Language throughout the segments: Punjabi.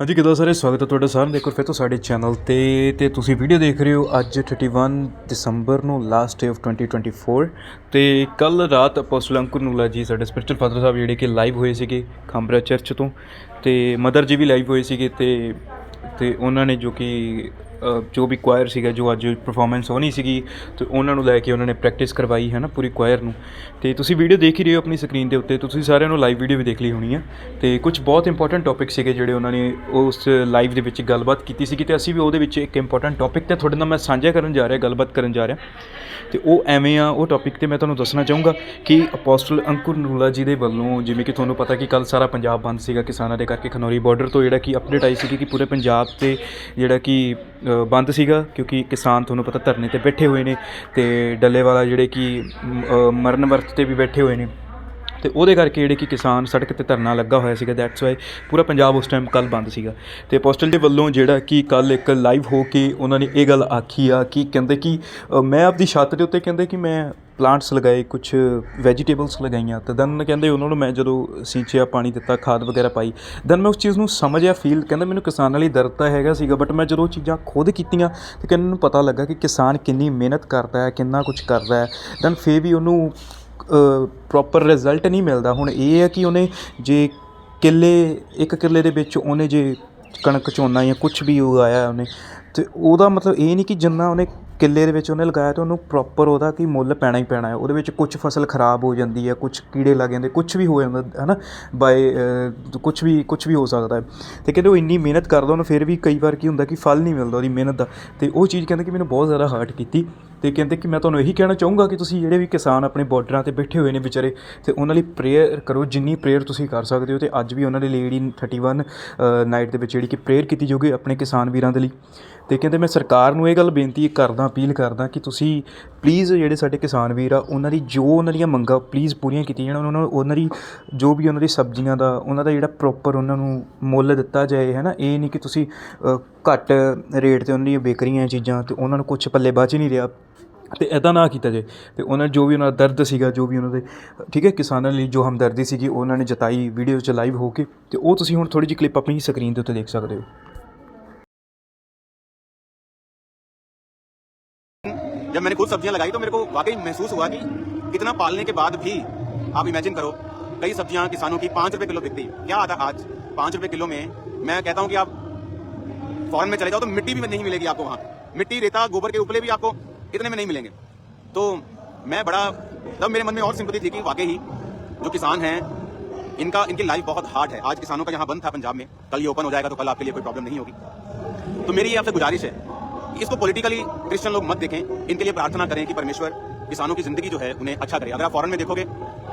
ਹਾਂਜੀ, ਕਿਦਾਂ ਸਾਰੇ? ਸਵਾਗਤ ਹੈ ਤੁਹਾਡਾ ਸਾਰਿਆਂ ਦਾ ਇੱਕ ਵਾਰ ਫਿਰ ਤੋਂ ਸਾਡੇ ਚੈਨਲ ਤੇ। ਤੇ ਤੁਸੀਂ ਵੀਡੀਓ ਦੇਖ ਰਹੇ ਹੋ ਅੱਜ 31 ਦਸੰਬਰ ਨੂੰ ਲਾਸਟ ਡੇ ਆਫ 2024 ਤੇ ਕੱਲ ਰਾਤ ਅਪੋਸਟਲ ਅੰਕੁਰ ਨੂਲਾ ਜੀ, ਸਾਡੇ ਸਪਿਰਚੁਅਲ ਫਾਦਰ ਸਾਹਿਬ ਜਿਹੜੇ ਕਿ ਲਾਈਵ ਹੋਏ ਸੀਗੇ ਖਾਂਬਰਾ ਚਰਚ ਤੋਂ। ਤੇ ਮਦਰ ਜੀ ਵੀ ਲਾਈਵ ਹੋਏ ਸੀਗੇ ਤੇ ਤੇ ਉਹਨਾਂ ਨੇ ਜੋ ਕਿ ਜੋ ਵੀ ਕੁਆਇਰ ਸੀਗਾ, ਜੋ ਅੱਜ ਪਰਫਾਰਮੈਂਸ ਹੋਣੀ ਸੀਗੀ, ਤੇ ਉਹਨਾਂ ਨੂੰ ਲੈ ਕੇ ਉਹਨਾਂ ਨੇ ਪ੍ਰੈਕਟਿਸ ਕਰਵਾਈ, ਹੈ ਨਾ, ਪੂਰੀ ਕੁਆਇਰ ਨੂੰ। ਤੇ ਤੁਸੀਂ ਵੀਡੀਓ ਦੇਖ ਹੀ ਰਹੇ ਹੋ ਆਪਣੀ ਸਕਰੀਨ ਦੇ ਉੱਤੇ ਤੁਸੀਂ ਸਾਰਿਆਂ ਨੂੰ ਲਾਈਵ ਵੀਡੀਓ ਵੀ ਦੇਖ ਲਈ ਹੋਣੀ ਆ। ਤੇ ਕੁਝ ਬਹੁਤ ਇੰਪੋਰਟੈਂਟ ਟੌਪਿਕ ਸੀਗੇ ਜਿਹੜੇ ਉਹਨਾਂ ਨੇ ਉਸ ਲਾਈਵ ਦੇ ਵਿੱਚ ਗੱਲਬਾਤ ਕੀਤੀ ਸੀਗੀ, ਤੇ ਅਸੀਂ ਵੀ ਉਹਦੇ ਵਿੱਚ ਇੱਕ ਇੰਪੋਰਟੈਂਟ ਟੌਪਿਕ ਤੇ ਤੁਹਾਡੇ ਨਾਲ ਮੈਂ ਸਾਂਝਾ ਕਰਨ ਜਾ ਰਿਹਾ, ਗੱਲਬਾਤ ਕਰਨ ਜਾ ਰਿਹਾ। ਤੇ ਉਹ ਐਵੇਂ ਆ, ਉਹ ਟੌਪਿਕ ਤੇ ਮੈਂ ਤੁਹਾਨੂੰ ਦੱਸਣਾ ਚਾਹੂੰਗਾ ਕਿ ਅਪੋਸਟਲ ਅੰਕੁਰ ਨੂਲਾ ਜੀ ਦੇ ਵੱਲੋਂ, ਜਿਵੇਂ ਕਿ ਤੁਹਾਨੂੰ ਪਤਾ ਕਿ ਕੱਲ ਸਾਰਾ ਪੰਜਾਬ ਬੰਦ ਸੀਗਾ ਕਿਸਾਨਾਂ ਦੇ ਕਰਕੇ ਖਨੌਰੀ ਬਾਰਡਰ ਤੋਂ, ਜਿਹੜਾ ਕਿ ਅਪਡੇਟ ਆਈ ਸੀਗੀ ਕਿ ਪੂਰੇ ਪੰਜਾਬ ਤੇ ਜਿਹੜਾ ਕਿ ਬੰਦ ਸੀਗਾ ਕਿਉਂਕਿ ਕਿਸਾਨ ਤੁਹਾਨੂੰ ਪਤਾ ਧਰਨੇ ਤੇ ਬੈਠੇ ਹੋਏ ਨੇ ਤੇ ਡੱਲੇਵਾਲਾ ਜਿਹੜੇ ਕਿ ਮ, ਮਰਨ ਵਰਤ ਤੇ ਵੀ ਬੈਠੇ ਹੋਏ ਨੇ। ਅਤੇ ਉਹਦੇ ਕਰਕੇ ਜਿਹੜੇ ਕਿ ਕਿਸਾਨ ਸੜਕ ਤੇ ਧਰਨਾ ਲੱਗਾ ਹੋਇਆ ਸੀਗਾ ਦੈਟਸ ਵਾਈ ਪੂਰਾ ਪੰਜਾਬ ਉਸ ਟਾਈਮ ਕੱਲ੍ਹ ਬੰਦ ਸੀਗਾ। ਅਤੇ ਪੋਸਟਲ ਦੇ ਵੱਲੋਂ ਜਿਹੜਾ ਕਿ ਕੱਲ੍ਹ ਇੱਕ ਲਾਈਵ ਹੋ ਕੇ ਉਹਨਾਂ ਨੇ ਇਹ ਗੱਲ ਆਖੀ ਆ ਕਿ ਕਹਿੰਦੇ ਕਿ ਮੈਂ ਆਪਦੀ ਛੱਤ ਦੇ ਉੱਤੇ ਕਹਿੰਦੇ ਕਿ ਮੈਂ ਪਲਾਂਟਸ ਲਗਾਏ ਕੁਝ ਵੈਜੀਟੇਬਲਸ ਲਗਾਈਆਂ, ਤੇ ਦੈਨ ਕਹਿੰਦੇ ਉਹਨਾਂ ਨੂੰ ਮੈਂ ਜਦੋਂ ਸਿੰਚਿਆ, ਪਾਣੀ ਦਿੱਤਾ, ਖਾਦ ਵਗੈਰਾ ਪਾਈ ਦੈਨ ਮੈਂ ਉਸ ਚੀਜ਼ ਨੂੰ ਸਮਝਿਆ ਫੀਲ ਕਹਿੰਦਾ ਮੈਨੂੰ ਕਿਸਾਨਾਂ ਲਈ ਦਰਦ ਤਾਂ ਹੈਗਾ ਸੀਗਾ ਬਟ ਮੈਂ ਜਦੋਂ ਉਹ ਚੀਜ਼ਾਂ ਖੁਦ ਕੀਤੀਆਂ, ਤੇ ਕਹਿੰਦੇ ਨੂੰ ਪਤਾ ਲੱਗਾ ਕਿ ਕਿਸਾਨ ਕਿੰਨੀ ਮਿਹਨਤ ਕਰਦਾ ਹੈ, ਕਿੰਨਾ ਕੁਝ ਕਰਦਾ ਹੈ ਦੈਨ ਫੇਰ ਵੀ ਉਹਨੂੰ ਪ੍ਰੋਪਰ ਰਿਜ਼ਲਟ ਨਹੀਂ ਮਿਲਦਾ। ਹੁਣ ਇਹ ਹੈ ਕਿ ਉਹਨੇ ਜੇ ਕਿੱਲੇ, ਇੱਕ ਕਿੱਲੇ ਦੇ ਵਿੱਚ ਉਹਨੇ ਜੇ ਕਣਕ, ਝੋਨਾ ਜਾਂ ਕੁਝ ਵੀ ਉਗਾਇਆ ਉਹਨੇ, ਤੇ ਉਹਦਾ ਮਤਲਬ ਇਹ ਨਹੀਂ ਕਿ ਜਿੰਨਾ ਉਹਨੇ ਕਿੱਲੇ ਦੇ ਵਿੱਚ ਉਹਨੇ ਲਗਾਇਆ ਤੇ ਉਹਨੂੰ ਪ੍ਰੋਪਰ ਉਹਦਾ ਕੀ ਮੁੱਲ ਪੈਣਾ ਹੀ ਪੈਣਾ ਹੈ। ਉਹਦੇ ਵਿੱਚ ਕੁਝ ਫਸਲ ਖਰਾਬ ਹੋ ਜਾਂਦੀ ਹੈ ਕੁਝ ਕੀੜੇ ਲੱਗ ਜਾਂਦੇ ਕੁਝ ਵੀ ਹੋ ਜਾਂਦਾ ਹੈ ਨਾ ਬਾਏ ਕੁਝ ਵੀ ਕੁਝ ਵੀ ਹੋ ਸਕਦਾ ਹੈ। ਤੇ ਕਹਿੰਦੇ ਉਹ ਇੰਨੀ ਮਿਹਨਤ ਕਰਦਾ, ਉਹਨੂੰ ਫਿਰ ਵੀ ਕਈ ਵਾਰ ਕੀ ਹੁੰਦਾ ਕਿ ਫਲ ਨਹੀਂ ਮਿਲਦਾ ਉਹਦੀ ਮਿਹਨਤ ਦਾ। ਤੇ ਉਹ ਚੀਜ਼ ਕਹਿੰਦੇ ਕਿ ਮੈਨੂੰ ਬਹੁਤ ਜ਼ਿਆਦਾ ਹਰਟ ਕੀਤੀ। ਤੇ ਕਹਿੰਦੇ ਕਿ ਮੈਂ ਤੁਹਾਨੂੰ ਇਹੀ ਕਹਿਣਾ ਚਾਹੂੰਗਾ ਕਿ ਤੁਸੀਂ ਜਿਹੜੇ ਵੀ ਕਿਸਾਨ ਆਪਣੇ ਬਾਰਡਰਾਂ ਤੇ ਬੈਠੇ ਹੋਏ ਨੇ ਵਿਚਾਰੇ, ਤੇ ਉਹਨਾਂ ਲਈ ਪ੍ਰੇਅਰ ਕਰੋ, ਜਿੰਨੀ ਪ੍ਰੇਅਰ ਤੁਸੀਂ ਕਰ ਸਕਦੇ ਹੋ ਤੇ ਅੱਜ ਵੀ ਉਹਨਾਂ ਦੇ ਲਈ ਜਿਹੜੀ 31 ਨਾਈਟ ਦੇ ਵਿੱਚ ਜਿਹੜੀ ਕਿ ਪ੍ਰੇਅਰ ਕੀਤੀ ਜਾਊਗੀ ਆਪਣੇ ਕਿਸਾਨ ਵੀਰਾਂ ਦੇ ਲਈ। ਤੇ ਕਹਿੰਦੇ ਮੈਂ ਸਰਕਾਰ ਨੂੰ ਇਹ ਗੱਲ ਬੇਨਤੀ ਕਰਦਾ, ਅਪੀਲ ਕਰਦਾ ਕਿ ਤੁਸੀਂ ਪਲੀਜ਼ ਜਿਹੜੇ ਸਾਡੇ ਕਿਸਾਨ ਵੀਰ ਆ, ਉਹਨਾਂ ਦੀ ਜੋ ਉਹਨਾਂ ਦੀਆਂ ਮੰਗਾਂ ਪਲੀਜ਼ ਪੂਰੀਆਂ ਕੀਤੀਆਂ ਜਾਣ, ਉਹਨਾਂ ਨੂੰ, ਉਹਨਾਂ ਦੀ ਜੋ ਵੀ ਉਹਨਾਂ ਦੀ ਸਬਜ਼ੀਆਂ ਦਾ, ਉਹਨਾਂ ਦਾ ਜਿਹੜਾ ਪ੍ਰੋਪਰ ਉਹਨਾਂ ਨੂੰ ਮੁੱਲ ਦਿੱਤਾ ਜਾਏ ਹੈ ਨਾ ਇਹ ਨਹੀਂ ਕਿ ਤੁਸੀਂ ਘੱਟ ਰੇਟ ਤੇ ਉਹਨਾਂ ਦੀਆਂ ਬੇਕਰੀਆਂ ਚੀਜ਼ਾਂ ਤੇ ਉਹਨਾਂ ਨੂੰ ਕੁਝ ਪੱਲੇ ਬਚ ਨਹੀਂ ਰਿਹਾ। ਤੇ ਐਦਾਂ ਨਾ ਕੀਤਾ ਜਾਏ ਤੇ ਉਹਨਾਂ ਜੋ ਵੀ ਉਹਨਾਂ ਦਾ ਦਰਦ ਸੀਗਾ ਜੋ ਵੀ ਉਹਨਾਂ ਦੇ ਠੀਕ ਹੈ ਕਿਸਾਨਾਂ ਲਈ ਜੋ ਹਮਦਰਦੀ ਸੀਗੀ ਉਹ ਉਹਨਾਂ ਨੇ ਜਤਾਈ ਵੀਡੀਓ 'ਚ ਲਾਈਵ ਹੋ ਕੇ ਤੇ ਉਹ ਤੁਸੀਂ ਹੁਣ ਥੋੜੀ ਜਿਹੀ ਕਲਿੱਪ ਆਪਣੀ ਸਕਰੀਨ ਦੇ ਉੱਤੇ ਦੇਖ ਸਕਦੇ ਹੋ जब मैंने खुद सब्जियां लगाई तो मेरे को वाकई महसूस हुआ कि कितना पालने के बाद भी आप इमेजिन करो कई सब्जियां किसानों की पाँच रुपए किलो बिकती है क्या आता आज पाँच रुपए किलो में मैं कहता हूं कि आप फॉरन में चले जाओ तो मिट्टी भी नहीं मिलेगी आपको वहां मिट्टी रेता गोबर के उपले भी आपको इतने में नहीं मिलेंगे। तो मैं बड़ा, तब मेरे मन में और सिंपति थी कि वाकई ही जो किसान हैं, इनका, इनकी लाइफ बहुत हार्ड है। आज किसानों का यहाँ बंद था पंजाब में। कल ये ओपन हो जाएगा तो कल आपके लिए कोई प्रॉब्लम नहीं होगी। तो मेरी ये आपसे गुजारिश है इसको पॉलिटिकली क्रिश्चियन लोग मत देखें। इनके लिए प्रार्थना करें कि परमेश्वर किसानों की ज़िंदगी जो है उन्हें अच्छा करे। अगर आप फॉरन में देखोगे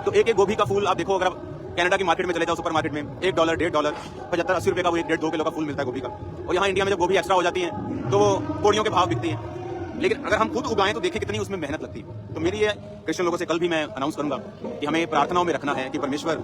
तो एक एक गोभी का फूल आप देखो। अगर आप कनाडा की मार्केट में चले जाओ सुपर मार्केट में, एक डॉलर डेढ़ डॉलर पचहत्तर, अस्सी रुपये का वो एक, डेढ़, दो किलो का फूल मिलता है गोभी का। और यहाँ इंडिया में जब गोभी एक्स्ट्रा हो जाती है तो वो कोड़ियों के भाव बिकती है। लेकिन अगर हम खुद उगाएँ तो देखें कितनी उसमें मेहनत लगती है। तो मेरी ये क्रिश्चियन लोगों से कल भी मैं अनाउंस करूँगा कि हमें प्रार्थनाओं में रखना है कि परमेश्वर,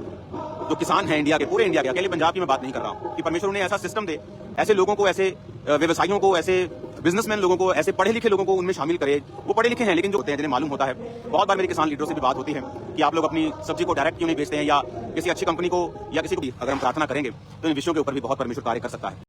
जो किसान है इंडिया के, पूरे इंडिया के, अकेले पंजाब की मैं बात नहीं कर रहा हूँ, कि परमेश्वर उन्हें ऐसा सिस्टम दे, ऐसे लोगों को, ऐसे व्यवसायियों को, ऐसे बिजनेसमैन लोगों को, ऐसे पढ़े लिखे लोगों को उनमें शामिल करे। वो पढ़े लिखे हैं, लेकिन जो होते हैं, जिन्हें मालूम होता है। बहुत बार मेरे किसान लीडरों से भी बात होती है कि आप लोग अपनी सब्ज़ी को डायरेक्ट क्यों नहीं बेचते हैं, या किसी अच्छी कंपनी को, या किसी को भी अगर हम प्रार्थना करेंगे तो इन विषयों के ऊपर भी बहुत परमेश्वर कार्य कर सकता है।